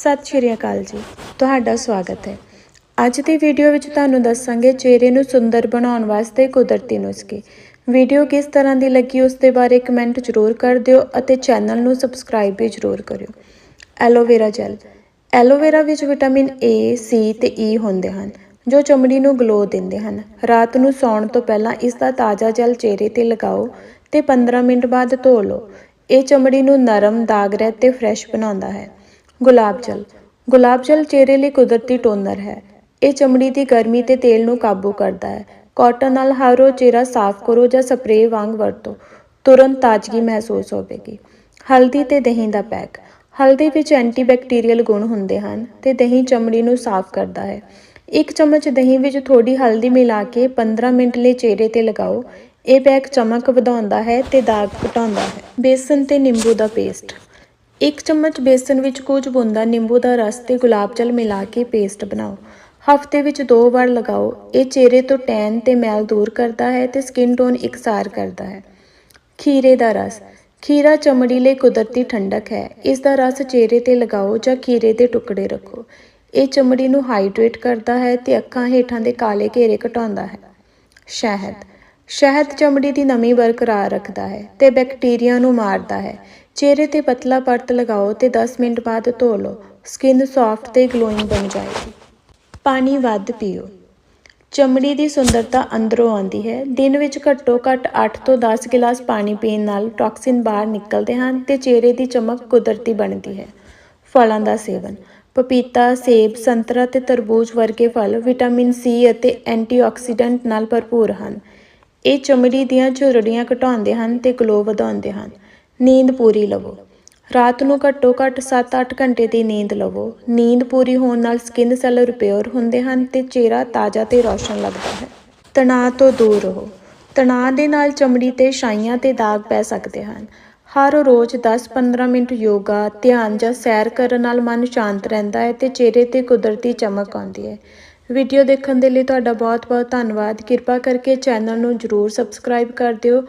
ਸਤਿ ਸ਼੍ਰੀ ਅਕਾਲ ਜੀ। ਤੁਹਾਡਾ ਸਵਾਗਤ ਹੈ। ਅੱਜ ਦੀ ਵੀਡੀਓ ਵਿੱਚ ਤੁਹਾਨੂੰ ਦੱਸਾਂਗੇ ਚਿਹਰੇ ਨੂੰ ਸੁੰਦਰ ਬਣਾਉਣ ਵਾਸਤੇ ਕੁਦਰਤੀ ਨੁਸਖੇ। ਵੀਡੀਓ ਕਿਸ ਤਰ੍ਹਾਂ ਦੀ ਲੱਗੀ ਉਸ ਦੇ ਬਾਰੇ ਕਮੈਂਟ ਜ਼ਰੂਰ ਕਰ ਦਿਓ ਅਤੇ ਚੈਨਲ ਨੂੰ ਸਬਸਕ੍ਰਾਈਬ ਵੀ ਜ਼ਰੂਰ ਕਰਿਓ। Aloe vera gel. Aloe vera ਵਿੱਚ ਵਿਟਾਮਿਨ ਏ ਸੀ ਤੇ ਈ ਹੁੰਦੇ ਹਨ, ਜੋ ਚਮੜੀ ਨੂੰ ਗਲੋ ਦਿੰਦੇ ਹਨ। ਰਾਤ ਨੂੰ ਸੌਣ ਤੋਂ ਪਹਿਲਾਂ ਇਸ ਦਾ ਤਾਜ਼ਾ ਜਲ ਚਿਹਰੇ ਤੇ ਲਗਾਓ ਤੇ 15 ਮਿੰਟ ਬਾਅਦ ਧੋ ਲਓ। ਇਹ ਚਮੜੀ ਨੂੰ ਨਰਮ, ਦਾਗ ਰਹਿਤ ਤੇ ਫਰੈਸ਼ ਬਣਾਉਂਦਾ ਹੈ। ਗੁਲਾਬ ਜਲ। ਗੁਲਾਬ ਜਲ ਚਿਹਰੇ ਲਈ ਕੁਦਰਤੀ ਟੋਨਰ ਹੈ। ਇਹ ਚਮੜੀ ਦੀ ਗਰਮੀ ਤੇ ਤੇਲ ਨੂੰ ਕਾਬੂ ਕਰਦਾ ਹੈ। ਕਾਟਨ ਨਾਲ ਹਰ ਰੋਜ਼ ਚਿਹਰਾ ਸਾਫ਼ ਕਰੋ ਜਾਂ ਸਪਰੇਅ ਵਾਂਗ ਵਰਤੋ। ਤੁਰੰਤ ਤਾਜ਼ਗੀ ਮਹਿਸੂਸ ਹੋਵੇਗੀ। ਹਲਦੀ ਤੇ ਦਹੀਂ ਦਾ ਪੈਕ। ਹਲਦੀ ਵਿੱਚ ਐਂਟੀਬੈਕਟੀਰੀਅਲ ਗੁਣ ਹੁੰਦੇ ਹਨ ਤੇ ਦਹੀਂ ਚਮੜੀ ਨੂੰ ਸਾਫ਼ ਕਰਦਾ ਹੈ। ਇੱਕ ਚਮਚ ਦਹੀਂ ਵਿੱਚ ਥੋੜੀ ਹਲਦੀ ਮਿਲਾ ਕੇ 15 ਮਿੰਟ ਲਈ ਚਿਹਰੇ ਤੇ ਲਗਾਓ। ਇਹ ਪੈਕ ਚਮਕ ਵਧਾਉਂਦਾ ਹੈ ਤੇ ਦਾਗ ਘਟਾਉਂਦਾ ਹੈ। ਬੇਸਨ ਤੇ ਨਿੰਬੂ ਦਾ ਪੇਸਟ। ਇੱਕ ਚਮਚ ਬੇਸਨ ਵਿੱਚ ਕੁਝ ਬੂੰਦਾਂ ਨਿੰਬੂ ਦਾ ਰਸ ਤੇ ਗੁਲਾਬ ਜਲ ਮਿਲਾ ਕੇ ਪੇਸਟ ਬਣਾਓ। ਹਫ਼ਤੇ ਵਿੱਚ ਦੋ ਵਾਰ ਲਗਾਓ। ਇਹ ਚਿਹਰੇ ਤੋਂ ਟੈਨ ਤੇ ਮੈਲ ਦੂਰ ਕਰਦਾ ਹੈ ਤੇ ਸਕਿਨ ਟੋਨ ਇਕਸਾਰ ਕਰਦਾ ਹੈ। ਖੀਰੇ ਦਾ ਰਸ। ਖੀਰਾ ਚਮੜੀ ਲਈ ਕੁਦਰਤੀ ਠੰਡਕ ਹੈ। ਇਸ ਦਾ ਰਸ ਚਿਹਰੇ ਤੇ ਲਗਾਓ ਜਾਂ ਖੀਰੇ ਦੇ ਟੁਕੜੇ ਰੱਖੋ। ਇਹ ਚਮੜੀ ਨੂੰ ਹਾਈਡਰੇਟ ਕਰਦਾ ਹੈ ਤੇ ਅੱਖਾਂ ਹੇਠਾਂ ਦੇ ਕਾਲੇ ਘੇਰੇ ਘਟਾਉਂਦਾ ਹੈ। ਸ਼ਹਿਦ। ਸ਼ਹਿਦ ਚਮੜੀ ਦੀ ਨਮੀ ਬਰਕਰਾਰ ਰੱਖਦਾ ਹੈ ਤੇ ਬੈਕਟੀਰੀਆ ਨੂੰ ਮਾਰਦਾ ਹੈ। ਚਿਹਰੇ ਤੇ ਪਤਲਾ ਪਰਤ ਲਗਾਓ ਤੇ 10 ਮਿੰਟ ਬਾਅਦ ਧੋ ਲਓ। ਸਕਿਨ ਸੌਫਟ ਤੇ ਗਲੋਇੰਗ ਬਣ ਜਾਏਗੀ। ਪਾਣੀ ਵੱਧ ਪੀਓ। ਚਮੜੀ ਦੀ ਸੁੰਦਰਤਾ ਅੰਦਰੋਂ ਆਉਂਦੀ ਹੈ। ਦਿਨ ਵਿੱਚ ਘੱਟੋ ਘੱਟ 8 ਤੋਂ 10 ਗਿਲਾਸ ਪਾਣੀ ਪੀਣ ਨਾਲ ਟੌਕਸਿਨ ਬਾਹਰ ਨਿਕਲਦੇ ਹਨ ਤੇ ਚਿਹਰੇ ਦੀ ਚਮਕ ਕੁਦਰਤੀ ਬਣਦੀ ਹੈ। ਫਲਾਂ ਦਾ ਸੇਵਨ। ਪਪੀਤਾ, ਸੇਬ, ਸੰਤਰਾ ਤੇ ਤਰਬੂਜ ਵਰਗੇ ਫਲ ਵਿਟਾਮਿਨ ਸੀ ਅਤੇ ਐਂਟੀਆਕਸੀਡੈਂਟ ਨਾਲ ਭਰਪੂਰ ਹਨ। ਇਹ ਚਮੜੀ ਦੀਆਂ ਝੁਰੜੀਆਂ ਘਟਾਉਂਦੇ ਹਨ ਤੇ ਗਲੋ ਵਧਾਉਂਦੇ ਹਨ। ਨੀਂਦ ਪੂਰੀ ਲਵੋ। ਰਾਤ ਨੂੰ ਘੱਟੋ ਘੱਟ 7-8 ਘੰਟੇ ਦੀ ਨੀਂਦ ਲਵੋ। ਨੀਂਦ ਪੂਰੀ ਹੋਣ ਨਾਲ ਸਕਿਨ ਸੈੱਲ ਰਿਪੇਅਰ ਹੁੰਦੇ ਹਨ ਤੇ ਚਿਹਰਾ ਤਾਜ਼ਾ ਤੇ ਰੌਸ਼ਨ ਲੱਗਦਾ ਹੈ। ਤਣਾਅ ਤੋਂ ਦੂਰ ਰਹੋ। ਤਣਾਅ ਦੇ ਨਾਲ ਚਮੜੀ ਤੇ ਛਾਈਆਂ ਤੇ ਦਾਗ ਪੈ ਸਕਦੇ ਹਨ। ਹਰ ਰੋਜ਼ 10-15 ਮਿੰਟ ਯੋਗਾ, ਧਿਆਨ ਜਾਂ ਸੈਰ ਕਰਨ ਨਾਲ ਮਨ ਸ਼ਾਂਤ ਰਹਿੰਦਾ ਹੈ ਤੇ ਚਿਹਰੇ ਤੇ ਕੁਦਰਤੀ ਚਮਕ ਆਉਂਦੀ ਹੈ। ਵੀਡੀਓ ਦੇਖਣ ਦੇ ਲਈ ਤੁਹਾਡਾ ਬਹੁਤ-ਬਹੁਤ ਧੰਨਵਾਦ। ਕਿਰਪਾ ਕਰਕੇ ਚੈਨਲ ਨੂੰ ਜਰੂਰ ਸਬਸਕ੍ਰਾਈਬ ਕਰ ਦਿਓ।